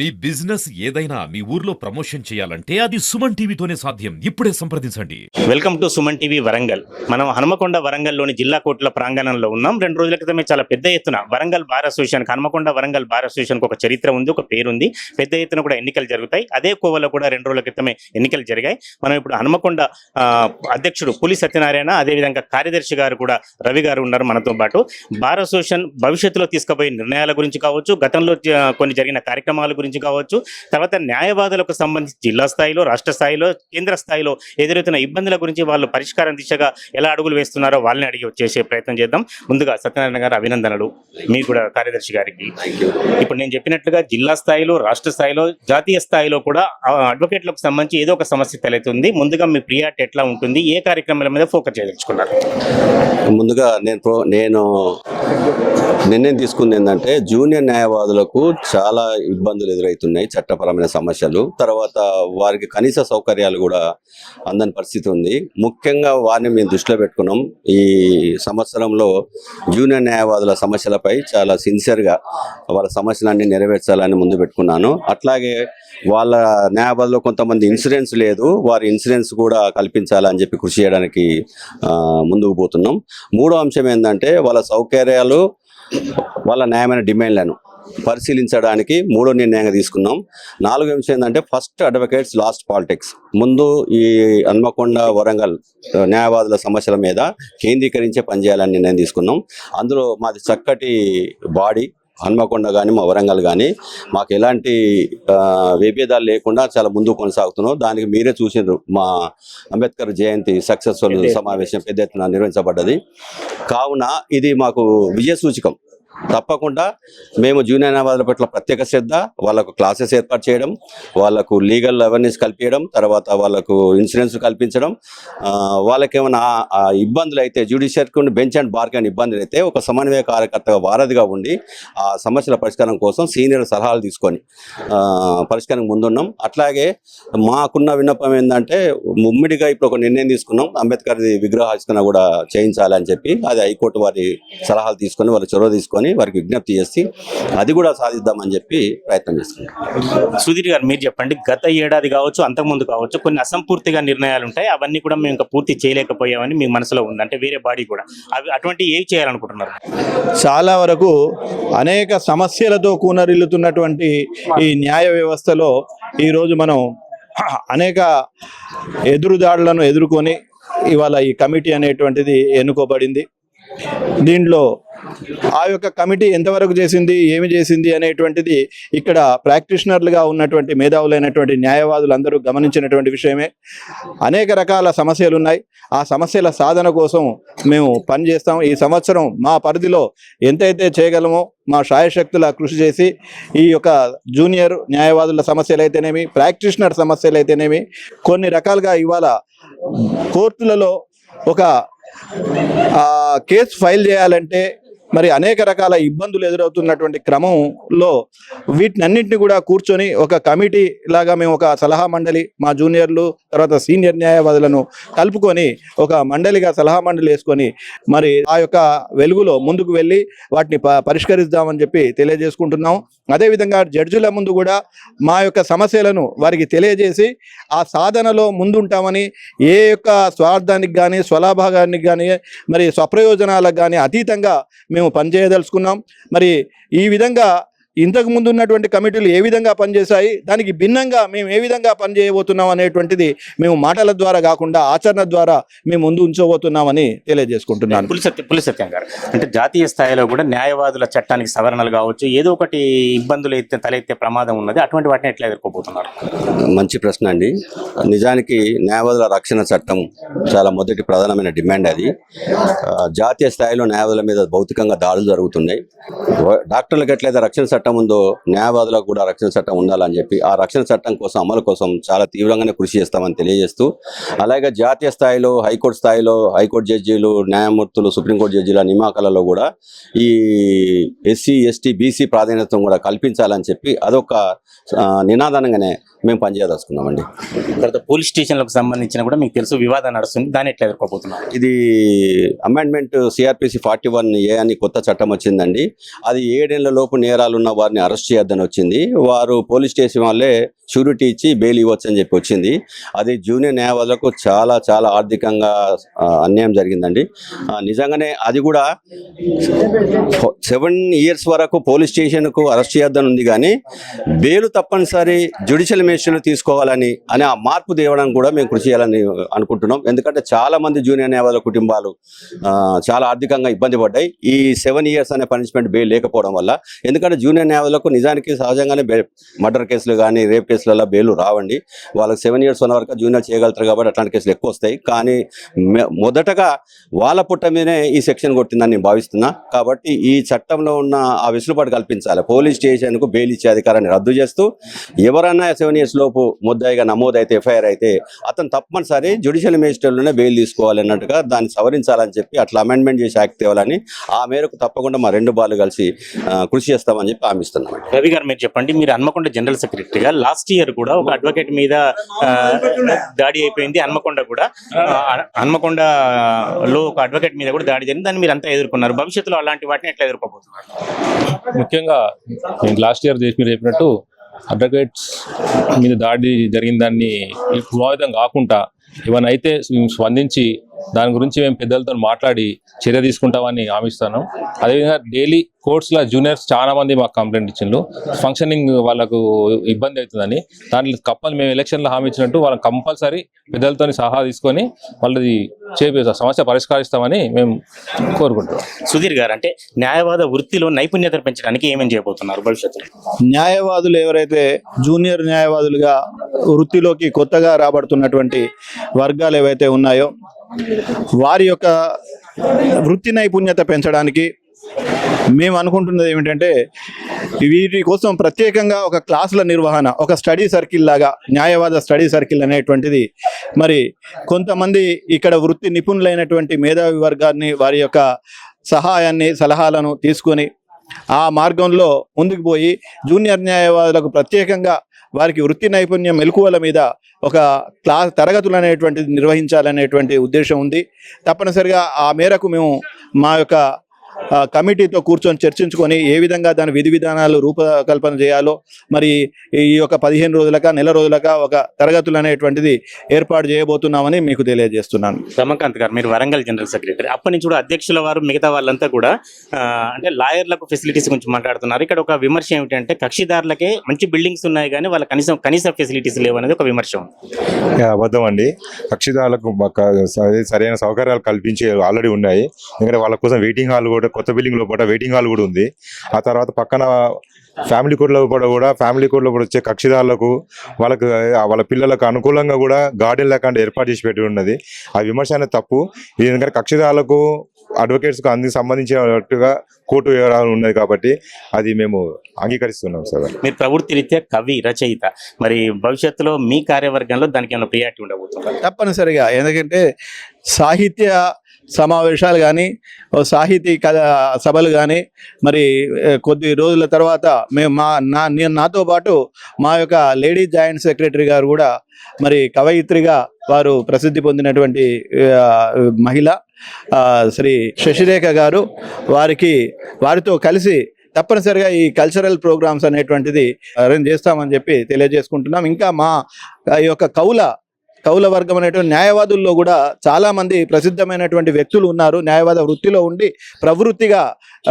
మీ business ఏదైనా మీ ఊర్లో promotion చేయాలంటే అది సుమన్ టీవీతోనే సాధ్యం. ఇప్పుడే సంప్రదించండి. Welcome to Suman TV Warangal. మనం హనుమకొండ వరంగల్లోని జిల్లా కోర్టుల ప్రాంగణంలో ఉన్నాం. రెండు రోజుల క్రితమే చాలా పెద్ద ఎత్తున Warangal bar association Hanumakonda Warangal bar association ఒక చరిత్ర ఉంది ఒక పేరుంది. పెద్ద ఎత్తున కూడా ఎన్నికలు జరుగుతాయి. అదే కోవలో కూడా రెండు రోజుల క్రితమే ఎన్నికలు జరిగాయి. మనం ఇప్పుడు హనుమకొండ అధ్యక్షుడు పులి సత్యనారాయణ అదేవిధంగా కార్యదర్శి గారు కూడా రవి గారు ఉన్నారు మనతో పాటు. బార్ అసోసియేషన్ భవిష్యత్తులో తీసుకుపోయే నిర్ణయాల గురించి కావచ్చు గతంలో కొన్ని జరిగిన కార్యక్రమాల గురించి కావచ్చు. తర్వాత న్యాయవాదులకు సంబంధించి జిల్లా స్థాయిలో రాష్ట్ర స్థాయిలో కేంద్ర స్థాయిలో ఎదురవుతున్న ఇబ్బందుల గురించి వాళ్ళు పరిష్కారం దిశగా ఎలా అడుగులు వేస్తున్నారో వాళ్ళని అడిగి వచ్చేసే ప్రయత్నం చేద్దాం. ముందుగా సత్యనారాయణ గారు అభినందనలు మీకు కూడా కార్యదర్శి గారికి. ఇప్పుడు నేను చెప్పినట్లుగా జిల్లా స్థాయిలో రాష్ట్ర స్థాయిలో జాతీయ స్థాయిలో కూడా అడ్వకేట్లకు సంబంధించి ఏదో ఒక సమస్య తలెత్తుంది. ముందుగా మీ ప్రియారిటీ ఎట్లా ఉంటుంది? ఏ కార్యక్రమాల మీద ఫోకస్ చేయదలుచుకున్నారు ముందుగా నేను నేను నిర్ణయం తీసుకుంది ఏంటంటే జూనియర్ న్యాయవాదులకు చాలా ఇబ్బందులు ఎదురవుతున్నాయి చట్టపరమైన సమస్యలు. తర్వాత వారికి కనీస సౌకర్యాలు కూడా అందని పరిస్థితి ఉంది. ముఖ్యంగా వారిని మేము దృష్టిలో పెట్టుకున్నాం. ఈ సంవత్సరంలో జూనియర్ న్యాయవాదుల సమస్యలపై చాలా సిన్సియర్గా వాళ్ళ సమస్యలన్నీ నెరవేర్చాలని ముందు పెట్టుకున్నాను. అట్లాగే వాళ్ళ న్యాయవాదులో కొంతమంది ఇన్సూరెన్స్ లేదు. వారి ఇన్సూరెన్స్ కూడా కల్పించాలని చెప్పి కృషి చేయడానికి ముందుకు పోతున్నాం. మూడో అంశం ఏంటంటే వాళ్ళ సౌకర్యాలు వాళ్ళ న్యాయమైన డిమాండ్లను పరిశీలించడానికి మూడో నిర్ణయంగా తీసుకున్నాం. నాలుగో అంశం ఏంటంటే ఫస్ట్ అడ్వకేట్స్ లాస్ట్ పాలిటిక్స్. ముందు ఈ హన్మకొండ వరంగల్ న్యాయవాదుల సమస్యల మీద కేంద్రీకరించే పనిచేయాలని నిర్ణయం తీసుకున్నాం. అందులో మాది చక్కటి బాడీ హన్మకొండ కానీ మా వరంగల్ కానీ మాకు ఎలాంటి విభేదాలు లేకుండా చాలా ముందుకు కొనసాగుతున్నాం. దానికి మీరే చూసినారు మా అంబేద్కర్ జయంతి సక్సెస్ఫుల్ సమావేశం పెద్ద ఎత్తున నిర్వహించబడ్డది. కావున ఇది మాకు విజయ సూచకం తప్పకుండా మేము జూనియర్ న్యాయవాదుల పట్ల ప్రత్యేక శ్రద్ధ వాళ్ళకు క్లాసెస్ ఏర్పాటు చేయడం వాళ్ళకు లీగల్ అవేర్నెస్ కల్పించడం తర్వాత వాళ్ళకు ఇన్సూరెన్స్ కల్పించడం వాళ్ళకి ఏమైనా ఇబ్బందులు అయితే జ్యుడిషియర్కి బెంచ్ అండ్ బార్ కానీ ఇబ్బందులు అయితే ఒక సమన్వయ కార్యకర్తగా వారధిగా ఉండి ఆ సమస్యల పరిష్కారం కోసం సీనియర్ సలహాలు తీసుకొని పరిష్కారం ముందున్నాం. అట్లాగే మాకున్న విన్నపం ఏంటంటే ముమ్మిడిగా ఇప్పుడు ఒక నిర్ణయం తీసుకున్నాం. అంబేద్కర్ విగ్రహావిష్కరణ కూడా చేయించాలని చెప్పి అది హైకోర్టు వారి సలహాలు తీసుకొని వారి చొరవ తీసుకొని వారికి విజ్ఞప్తి చేసి అది కూడా సాధిద్దామని చెప్పి ప్రయత్నం చేస్తున్నాం. సుధీర్ గారు మీరు చెప్పండి. గత ఏడాది కావచ్చు అంతకుముందు కావచ్చు కొన్ని అసంపూర్తిగా నిర్ణయాలు ఉంటాయి. అవన్నీ కూడా మేము ఇంకా పూర్తి చేయలేకపోయామని మీ మనసులో ఉంది. అంటే వేరే బాడీ కూడా. అవి అటువంటి ఏవి చేయాలనుకుంటున్నారు? చాలా వరకు అనేక సమస్యలతో కూనరిల్లుతున్నటువంటి ఈ న్యాయ వ్యవస్థలో ఈరోజు మనం అనేక ఎదురుదాడులను ఎదుర్కొని ఇవాళ ఈ కమిటీ అనేటువంటిది ఎన్నుకోబడింది. దీంట్లో ఆ యొక్క కమిటీ ఎంతవరకు చేసింది ఏమి చేసింది అనేటువంటిది ఇక్కడ ప్రాక్టీషనర్లుగా ఉన్నటువంటి మేధావులైనటువంటి న్యాయవాదులు అందరూ గమనించినటువంటి విషయమే. అనేక రకాల సమస్యలు ఉన్నాయి ఆ సమస్యల సాధన కోసం మేము పనిచేస్తాం. ఈ సంవత్సరం మా పరిధిలో ఎంతైతే చేయగలమో మా శాయశక్తుల కృషి చేసి ఈ యొక్క జూనియర్ న్యాయవాదుల సమస్యలు అయితేనేమి ప్రాక్టీషనర్ సమస్యలు అయితేనేమి కొన్ని రకాలుగా ఇవాళ కోర్టులలో ఒక కేసు ఫైల్ చేయాలంటే మరి అనేక రకాల ఇబ్బందులు ఎదురవుతున్నటువంటి క్రమంలో వీటినన్నింటినీ కూడా కూర్చొని ఒక కమిటీ లాగా మేము ఒక సలహా మండలి మా జూనియర్లు తర్వాత సీనియర్ న్యాయవాదులను కలుపుకొని ఒక మండలిగా సలహా మండలి వేసుకొని మరి ఆ యొక్క వెలుగులో ముందుకు వెళ్ళి వాటిని ప- పరిష్కరిద్దామని చెప్పి తెలియజేసుకుంటున్నాం. అదేవిధంగా జడ్జిల ముందు కూడా మా యొక్క సమస్యలను వారికి తెలియజేసి ఆ సాధనలో ముందుంటామని ఏ యొక్క స్వార్థానికి కానీ స్వలాభాగానికి కానీ మరి స్వప్రయోజనాలకు కానీ అతీతంగా మేము పనిచేయదలుచుకున్నాం మరి ఈ విధంగా ఇంతకు ముందు ఉన్నటువంటి కమిటీలు ఏ విధంగా పనిచేశాయి? దానికి భిన్నంగా మేము ఏ విధంగా పనిచేయబోతున్నాం అనేటువంటిది మేము మాటల ద్వారా కాకుండా ఆచరణ ద్వారా మేము ముందు ఉంచబోతున్నామని తెలియజేసుకుంటున్నాను. పులి సత్య పులి సత్యం గారు అంటే జాతీయ స్థాయిలో కూడా న్యాయవాదుల చట్టానికి సవరణలు కావచ్చు ఏదో ఒకటి ఇబ్బందులు ఎత్తే తలెత్తే ప్రమాదం ఉన్నది. అటువంటి వాటిని ఎట్లా ఎదుర్కోబోతున్నారు? మంచి ప్రశ్న అండి. నిజానికి న్యాయవాదుల రక్షణ చట్టం చాలా మొదటి ప్రధానమైన డిమాండ్ అది. జాతీయ స్థాయిలో న్యాయవాదుల మీద భౌతికంగా దాడులు జరుగుతున్నాయి. డాక్టర్లకు ఎట్లయితే రక్షణ చట్టం ఉందో న్యాయవాదులకు కూడా రక్షణ చట్టం ఉండాలని చెప్పి ఆ రక్షణ చట్టం కోసం అమలు కోసం చాలా తీవ్రంగానే కృషి చేస్తామని తెలియజేస్తూ అలాగే జాతీయ స్థాయిలో హైకోర్టు స్థాయిలో హైకోర్టు జడ్జీలు న్యాయమూర్తులు సుప్రీంకోర్టు జడ్జీల నియామకాలలో కూడా ఈ ఎస్సీ ఎస్టీ బీసీ ప్రాధాన్యతను కూడా కల్పించాలని చెప్పి అదొక ఆ, నినాదంగానే మేము పనిచేయదలుచుకున్నామండి. తర్వాత పోలీస్ స్టేషన్లకు సంబంధించిన కూడా మీకు తెలుసు వివాదం నడుస్తుంది. దాన్ని ఎట్లా ఎదుర్కోబోతున్నారు? ఇది amendment CrPC forty one A అని కొత్త చట్టం వచ్చిందండి. అది ఏడేళ్ళ లోపు నేరాలు ఉన్న వారిని అరెస్ట్ చేయొద్దని వచ్చింది. వారు పోలీస్ స్టేషన్ వాళ్ళే షూరిటీ ఇచ్చి బెయిల్ ఇవ్వచ్చు అని చెప్పి వచ్చింది. అది జూనియర్ న్యాయవాదులకు చాలా చాలా ఆర్థికంగా అన్యాయం జరిగిందండి. నిజంగానే అది కూడా సెవెన్ ఇయర్స్ వరకు పోలీస్ స్టేషన్కు అరెస్ట్ చేయొద్దని ఉంది కానీ బెయిల్ తప్పనిసరి జ్యుడిషియల్ మేషన్లు తీసుకోవాలని అని ఆ మార్పు తేవడానికి కూడా మేము కృషి చేయాలని అనుకుంటున్నాం. ఎందుకంటే చాలా మంది జూనియర్ న్యాయవాదుల కుటుంబాలు చాలా ఆర్థికంగా ఇబ్బంది పడ్డాయి. ఈ సెవెన్ ఇయర్స్ అనే పనిష్మెంట్ బెయిల్ లేకపోవడం వల్ల ఎందుకంటే జూనియర్ న్యాయవాదులకు నిజానికి సహజంగానే మర్డర్ కేసులు కానీ రేప్ కేసులలో బెయిల్ రావండి. వాళ్ళకి సెవెన్ ఇయర్స్ ఉన్న వరకు జూనియర్ చేయగలుగుతారు కాబట్టి అట్లాంటి కేసులు ఎక్కువ వస్తాయి. కానీ మొదటగా వాళ్ళ పుట్ట మీదనే ఈ సెక్షన్ కొట్టిందని నేను భావిస్తున్నా. కాబట్టి ఈ చట్టంలో ఉన్న ఆ వెసులుబాటు కల్పించాలి. పోలీస్ స్టేషన్కు బెయిల్ ఇచ్చే అధికారాన్ని రద్దు చేస్తూ ఎవరన్నా సెవెన్ ఇయర్స్ లోపు ముద్దాయిగా నమోదైతే ఎఫ్ఐఆర్ అయితే అతను తప్పనిసరి జ్యుడిషియల్ మేజిస్ట్రేట్లోనే బెయిల్ తీసుకోవాలి అన్నట్టుగా దాన్ని సవరించాలని చెప్పి అట్లా అమెండ్మెంట్ చేసి యాక్ట్ తేవాలని ఆ మేరకు తప్పకుండా మా రెండు బాలు కలిసి కృషి చేస్తామని చెప్పి హామీస్తున్నాం రవి గారు మీరు చెప్పండి. మీరు హన్మకొండ జనరల్ సెక్రటరీగా లాస్ట్ ఇయర్ కూడా ఒక అడ్వకేట్ మీద దాడి అయిపోయింది హన్మకొండ కూడా. ఆ, హన్మకొండలో ఒక అడ్వకేట్ మీద కూడా దాడి జరిగింది దాన్ని మీరు అంతా ఎదుర్కొన్నారు. భవిష్యత్తులో అలాంటి వాటిని ఎట్లా ఎదుర్కోబోతున్నారు? ముఖ్యంగా లాస్ట్ ఇయర్ చేసి మీరు చెప్పినట్టు అడ్వకేట్స్ మీద దాడి జరిగిన దాన్ని ప్రభావితం కాకుండా ఏమైనా అయితే స్పందించి దాని గురించి మేము పెద్దలతో మాట్లాడి చర్య తీసుకుంటామని హామీస్తాను అదేవిధంగా డైలీ కోర్ట్స్లో జూనియర్స్ చాలా మంది మాకు కంప్లైంట్ ఇచ్చిండ్రు. ఫంక్షనింగ్ వాళ్ళకు ఇబ్బంది అవుతుందని. దాంట్లో కప్పలు మేము ఎలక్షన్లో హామీ ఇచ్చినట్టు వాళ్ళని కంపల్సరీ పెద్దలతో సహా తీసుకొని వాళ్ళది చేపి సమస్య పరిష్కరిస్తామని మేము కోరుకుంటున్నాం. సుధీర్ గారు అంటే న్యాయవాద వృత్తిలో నైపుణ్యత పెంచడానికి ఏమేం చేయబోతున్నారు భవిష్యత్తులో? న్యాయవాదులు ఎవరైతే జూనియర్ న్యాయవాదులుగా వృత్తిలోకి కొత్తగా రాబడుతున్నటువంటి వర్గాలు ఏవైతే ఉన్నాయో వారి యొక్క వృత్తి నైపుణ్యత పెంచడానికి మేము అనుకుంటున్నది ఏమిటంటే వీటి కోసం ప్రత్యేకంగా ఒక క్లాసుల నిర్వహణ ఒక స్టడీ సర్కిల్ లాగా న్యాయవాద స్టడీ సర్కిల్ అనేటువంటిది. మరి కొంతమంది ఇక్కడ వృత్తి నిపుణులైనటువంటి మేధావి వర్గాన్ని వారి యొక్క సహాయాన్ని సలహాలను తీసుకొని ఆ మార్గంలో ముందుకు పోయి జూనియర్ న్యాయవాదులకు ప్రత్యేకంగా వారికి వృత్తి నైపుణ్యం మెలకువల మీద ఒక క్లాస్ తరగతులు అనేటువంటిది నిర్వహించాలనేటువంటి ఉద్దేశం ఉంది. తప్పనిసరిగా ఆ మేరకు మేము మా యొక్క కమిటీతో కూర్చొని చర్చించుకొని ఏ విధంగా దాని విధి విధానాలు రూపకల్పన చేయాలో మరి ఈ యొక్క పదిహేను రోజులక నెల రోజులక ఒక తరగతులు అనేటువంటిది ఏర్పాటు చేయబోతున్నామని మీకు తెలియజేస్తున్నాను. రమకాంత్ గారు మీరు వరంగల్ జనరల్ సెక్రటరీ. అప్పటి నుంచి కూడా అధ్యక్షుల వారు మిగతా వాళ్ళంతా కూడా అంటే లాయర్లకు ఫెసిలిటీస్ గురించి మాట్లాడుతున్నారు. ఇక్కడ ఒక విమర్శ ఏమిటంటే కక్షిదారులకే మంచి బిల్డింగ్స్ ఉన్నాయి కానీ వాళ్ళ కనీసం కనీస ఫెసిలిటీస్ లేవు అనేది ఒక విమర్శ అబద్ధం అండి. కక్షిదారులకు సరైన సౌకర్యాలు కల్పించి ఆల్రెడీ ఉన్నాయి. ఎందుకంటే వాళ్ళ కోసం వెయిటింగ్ హాల్ కూడా కొత్త బిల్డింగ్ లోపల వెయిటింగ్ హాల్ కూడా ఉంది. ఆ తర్వాత పక్కన ఫ్యామిలీ కోర్టు లోపల కూడా ఫ్యామిలీ కోర్టులో కూడా వచ్చే కక్షిదారులకు వాళ్ళకు వాళ్ళ పిల్లలకు అనుకూలంగా కూడా గార్డెన్ లేకుండా ఏర్పాటు చేసి పెట్టి ఉన్నది. ఆ విమర్శ అనేది తప్పు. ఇది ఎందుకంటే కక్షిదారులకు అడ్వకేట్స్కు అన్ని సంబంధించినట్టుగా కోర్టు వివరాలు ఉన్నది కాబట్టి అది మేము అంగీకరిస్తున్నాం సార్. మీరు ప్రవృత్తి రీత్యా కవి రచయిత. మరి భవిష్యత్తులో మీ కార్యవర్గంలో దానికి ఏమైనా ప్రియారిటీ ఉండబోతుంది? తప్పనిసరిగా. ఎందుకంటే సాహిత్య సమావేశాలు కానీ సాహితీ కథ సభలు కానీ మరి కొద్ది రోజుల తర్వాత మేము మా నా నేను నాతో పాటు మా యొక్క లేడీ జాయింట్ సెక్రటరీ గారు కూడా మరి కవయిత్రిగా వారు ప్రసిద్ధి పొందినటువంటి మహిళ శ్రీ శశిరేఖ గారు వారికి వారితో కలిసి తప్పనిసరిగా ఈ కల్చరల్ ప్రోగ్రామ్స్ అనేటువంటిది అరేంజ్ చేస్తామని చెప్పి తెలియజేసుకుంటున్నాం. ఇంకా మా యొక్క కవుల కౌల వర్గం అనేటువంటి న్యాయవాదుల్లో కూడా చాలా మంది ప్రసిద్ధమైనటువంటి వ్యక్తులు ఉన్నారు. న్యాయవాద వృత్తిలో ఉండి ప్రవృత్తిగా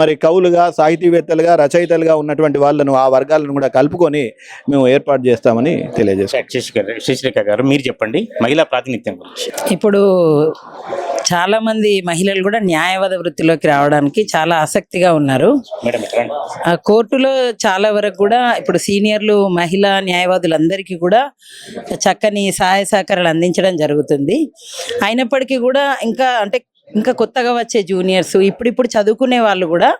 మరి కవులుగా సాహితీవేత్తలుగా రచయితలుగా ఉన్నటువంటి వాళ్ళను ఆ వర్గాలను కూడా కలుపుకొని మేము ఏర్పాటు చేస్తామని తెలియజేస్తాం శశిరేఖ గారు మీరు చెప్పండి మహిళా ప్రాతినిధ్యం గురించి. ఇప్పుడు చాలా మంది మహిళలు కూడా న్యాయవాద వృత్తిలోకి రావడానికి చాలా ఆసక్తిగా ఉన్నారు. కోర్టులో చాలా వరకు కూడా ఇప్పుడు సీనియర్లు మహిళా న్యాయవాదులందరికీ కూడా చక్కని సహాయ సహకారాలు అందించడం జరుగుతుంది. అయినప్పటికీ కూడా ఇంకా అంటే ఇంకా కొత్తగా వచ్చే జూనియర్స్ ఇప్పుడిప్పుడు చదువుకునే వాళ్ళు కూడా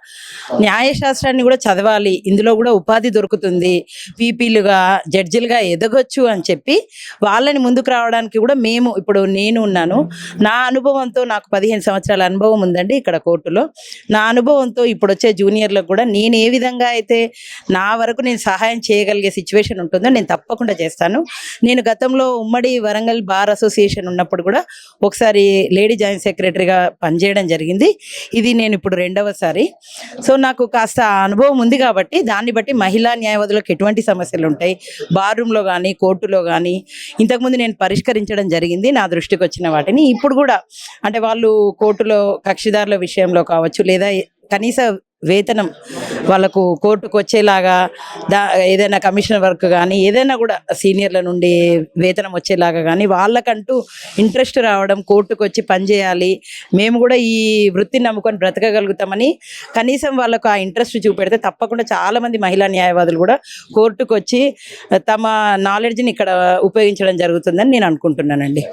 న్యాయశాస్త్రాన్ని కూడా చదవాలి. ఇందులో కూడా ఉపాధి దొరుకుతుంది. పీపీలుగా జడ్జిలుగా ఎదగొచ్చు అని చెప్పి వాళ్ళని ముందుకు రావడానికి కూడా మేము ఇప్పుడు నేను ఉన్నాను. నా అనుభవంతో నాకు పదిహేను సంవత్సరాల అనుభవం ఉందండి ఇక్కడ కోర్టులో. నా అనుభవంతో ఇప్పుడు వచ్చే జూనియర్లకు కూడా నేను ఏ విధంగా అయితే నా వరకు నేను సహాయం చేయగలిగే సిచ్యువేషన్ ఉంటుందో నేను తప్పకుండా చేస్తాను. నేను గతంలో ఉమ్మడి వరంగల్ బార్ అసోసియేషన్ ఉన్నప్పుడు కూడా ఒకసారి లేడీ జాయింట్ సెక్రటరీగా పనిచేయడం జరిగింది. ఇది నేను ఇప్పుడు రెండవసారి. సో నాకు కాస్త అనుభవం ఉంది కాబట్టి దాన్ని బట్టి మహిళా న్యాయవాదులకు ఎటువంటి సమస్యలు ఉంటాయి? బార్రూమ్లో కానీ కోర్టులో కానీ ఇంతకుముందు నేను పరిష్కరించడం జరిగింది. నా దృష్టికి వచ్చిన వాటిని. ఇప్పుడు కూడా అంటే వాళ్ళు కోర్టులో కక్షిదారుల విషయంలో కావచ్చు లేదా కనీస వేతనం వాళ్ళకు కోర్టుకు వచ్చేలాగా దా ఏదైనా కమిషన్ వర్క్ కానీ ఏదైనా కూడా సీనియర్ల నుండి వేతనం వచ్చేలాగా కానీ వాళ్ళకంటూ ఇంట్రెస్ట్ రావడం కోర్టుకు వచ్చి పనిచేయాలి మేము కూడా ఈ వృత్తిని నమ్ముకొని బ్రతకగలుగుతామని కనీసం వాళ్ళకు ఆ ఇంట్రెస్ట్ చూపెడితే తప్పకుండా చాలామంది మహిళా న్యాయవాదులు కూడా కోర్టుకు వచ్చి తమ నాలెడ్జ్ని ఇక్కడ ఉపయోగించడం జరుగుతుందని నేను అనుకుంటున్నానండి.